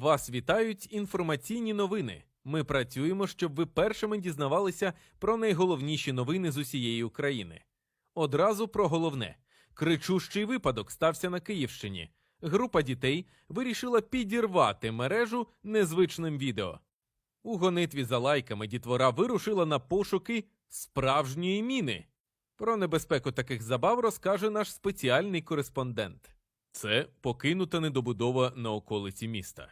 Вас вітають інформаційні новини. Ми працюємо, щоб ви першими дізнавалися про найголовніші новини з усієї України. Одразу про головне: кричущий випадок стався на Київщині. Група дітей вирішила підірвати мережу незвичним відео. У гонитві за лайками дітвора вирушила на пошуки справжньої міни. Про небезпеку таких забав розкаже наш спеціальний кореспондент. Це покинута недобудова на околиці міста.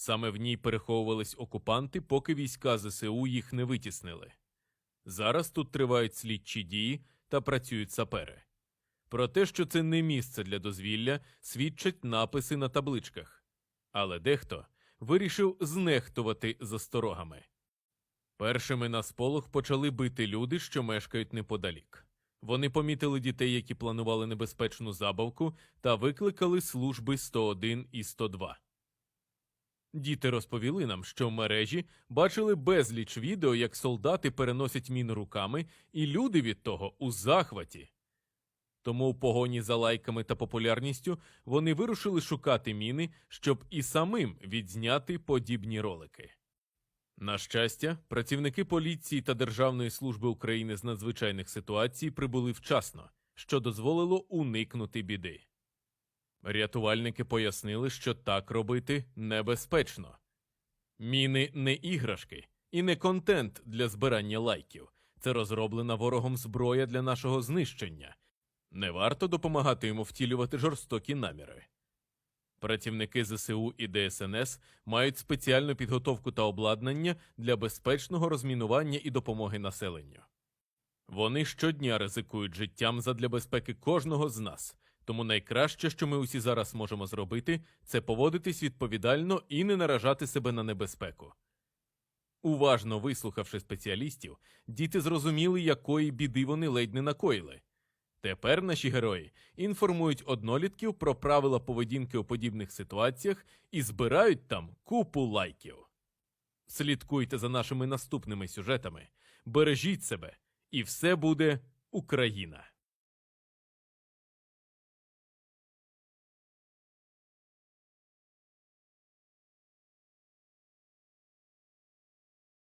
Саме в ній переховувались окупанти, поки війська ЗСУ їх не витіснили. Зараз тут тривають слідчі дії та працюють сапери. Про те, що це не місце для дозвілля, свідчать написи на табличках. Але дехто вирішив знехтувати засторогами. Першими на сполох почали бити люди, що мешкають неподалік. Вони помітили дітей, які планували небезпечну забавку, та викликали служби 101 і 102. Діти розповіли нам, що в мережі бачили безліч відео, як солдати переносять міни руками, і люди від того у захваті. Тому в погоні за лайками та популярністю вони вирушили шукати міни, щоб і самим відзняти подібні ролики. На щастя, працівники поліції та Державної служби України з надзвичайних ситуацій прибули вчасно, що дозволило уникнути біди. Рятувальники пояснили, що так робити небезпечно. Міни не іграшки і не контент для збирання лайків. Це розроблена ворогом зброя для нашого знищення. Не варто допомагати йому втілювати жорстокі наміри. Працівники ЗСУ і ДСНС мають спеціальну підготовку та обладнання для безпечного розмінування і допомоги населенню. Вони щодня ризикують життям задля безпеки кожного з нас, тому найкраще, що ми усі зараз можемо зробити, це поводитись відповідально і не наражати себе на небезпеку. Уважно вислухавши спеціалістів, діти зрозуміли, якої біди вони ледь не накоїли. Тепер наші герої інформують однолітків про правила поведінки у подібних ситуаціях і збирають там купу лайків. Слідкуйте за нашими наступними сюжетами, бережіть себе, і все буде Україна!